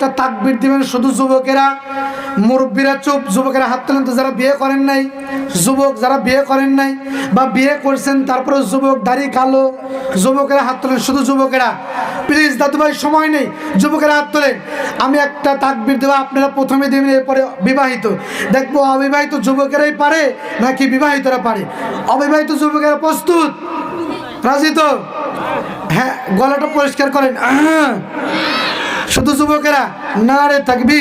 একটা তাকবির দিবেন শুধু যুবকেরা। মুরব্বীরা চুপ, যুবকেরা হাত তোলেন তো যারা বিয়ে করেন নাই, যুবক যারা বিয়ে করেন নাই বা বিয়ে করছেন, তারপরে যুবক দাড়ি কালো, যুবকেরা হাত তোলেন শুধু যুবকেরা। প্লিজ দাদু ভাই, সময় নেই, যুবকেরা হাত তোলেন। আমি একটা তাকবির দেবো, আপনারা প্রথমে দেবেন, এরপরে বিবাহিত। দেখব অবিবাহিত যুবকেরাই পারে নাকি বিবাহিতরা পারে। অবিবাহিত যুবকেরা প্রস্তুত? রাজি তো? হ্যাঁ গলাটা পরিষ্কার করেন। আহ! শুধু যুবকেরা না রে থাকবি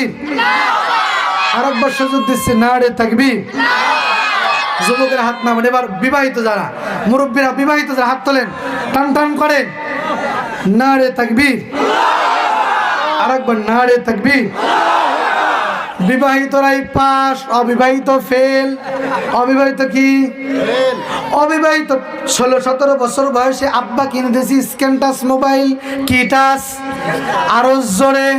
আরেকবার সুযোগ দিচ্ছে না রে থাকবি যুবকেরা হাত নামেন এবার বিবাহিত যারা, মুরব্বীরা বিবাহিত যারা, হাত তোলেন, টান টান করেন। না রে থাকবি আরেকবার না রে থাকবি বিবাহিতরাই পাস অবিবাহিত ফেল। অবিবাহিত কি? অবিবাহিত ষোলো সতেরো বছর বয়সে আব্বা কিনে দিয়েছি স্ক্যান টাচ মোবাইল কি টাচ আরও জোরে।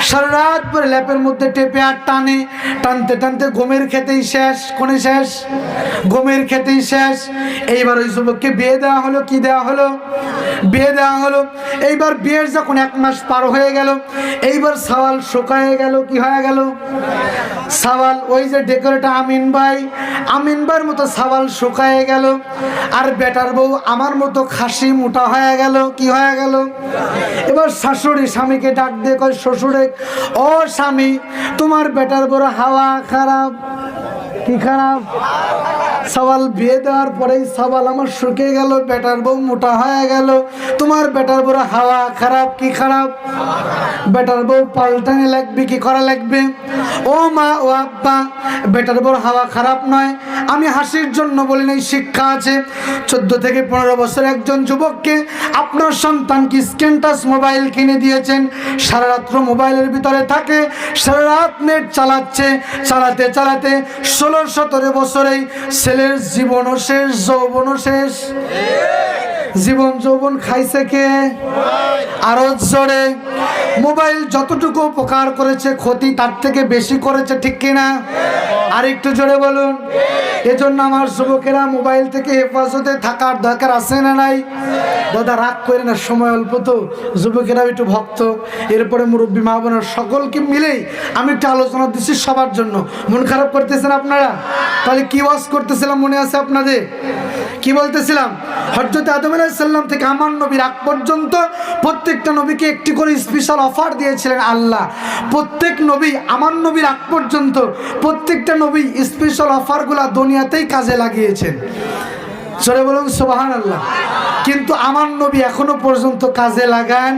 সারা রাত পরে ল্যাপের মধ্যে টেপে আর টানে, টানতে টানতে ঘুমের খেতেই শেষ। কোনে শেষ? ঘুমের খেতেই শেষ। এইবার ওই যুবককে বিয়ে দেওয়া হলো, কি দেওয়া হলো? বিয়ে দেওয়া হলো। এইবার বিয়ের যখন এক মাস পার হয়ে গেল, এইবার সওয়াল শুকায় গেল, কি হয়ে গেল? সাওয়াল, ওই যে ডেকোরেটর আমিন ভাই, আমিন ভাইয়ের মতো সাওয়াল শুকায় গেল, আর বেটার বউ আমার মতো খাসি মোটা হয়ে গেল, কি হয়ে গেল? এবার শাশুড়ি স্বামীকে ডাক দিয়ে কয়, শ্বশুরে ও স্বামী তোমার বেটার বড় হাওয়া খারাপ। কি খারাপ? সওয়াল বিয়ে দেওয়ার পরেই সওয়াল আমার শুকে গেল, বেটার বউ মোটা হয়ে গেল। তোমার বেটার বড় হাওয়া খারাপ, কি খারাপ? বেটার বউ পাল্টানে লাগবে, কি করা লাগবে? ও মা, ও আব্বা, বেটার বড় হাওয়া খারাপ নয়। আমি হাসির জন্য বলি নাই, শিক্ষা আছে। চোদ্দ থেকে পনেরো বছর একজন যুবককে আপনার সন্তানকে স্ক্রিন টাচ মোবাইল কিনে দিয়েছেন? সারা রাত্র মোবাইলের ভিতরে থাকে সারা রাত নেট চালাচ্ছে, চালাতে চালাতে ষোলো সতেরো বছরেই ছেলের জীবনও শেষ, যৌবনও শেষ। জীবন যৌবন খাইছে কে? আরও জোরে। মোবাইল যতটুকু উপকার করেছে, ক্ষতি তার থেকে বেশি করেছে, ঠিক কিনা? আর একটু জোরে বলুন। এজন্য আমার যুবকেরা মোবাইল থেকে হেফাজতে থাকার দরকার আছে না নাই? দাদা, রাগ করে না, সময় অল্প তো। যুবকেরা একটু ভক্ত। এরপরে মুরব্বী মা বোনের সকলকে মিলেই আমি একটু আলোচনা দিচ্ছি সবার জন্য। মন খারাপ করতেছেন আপনারা? তাহলে কি ওয়াজ করতেছিলাম মনে আছে আপনাদের? কি বলতেছিলাম? হজরত আদম আলাইসাল্লাম থেকে আমার নবীর আগ পর্যন্ত প্রত্যেকটা নবীকে একটি করে স্পেশাল অফার দিয়েছিলেন আল্লাহ। প্রত্যেক নবী আমার নবীর আগ পর্যন্ত প্রত্যেকটা নবী স্পেশাল অফারগুলা দুনিয়াতেই কাজে লাগিয়েছেন। সরে বলুন সোবাহান আল্লাহ কিন্তু আমার নবী এখনও পর্যন্ত কাজে লাগান।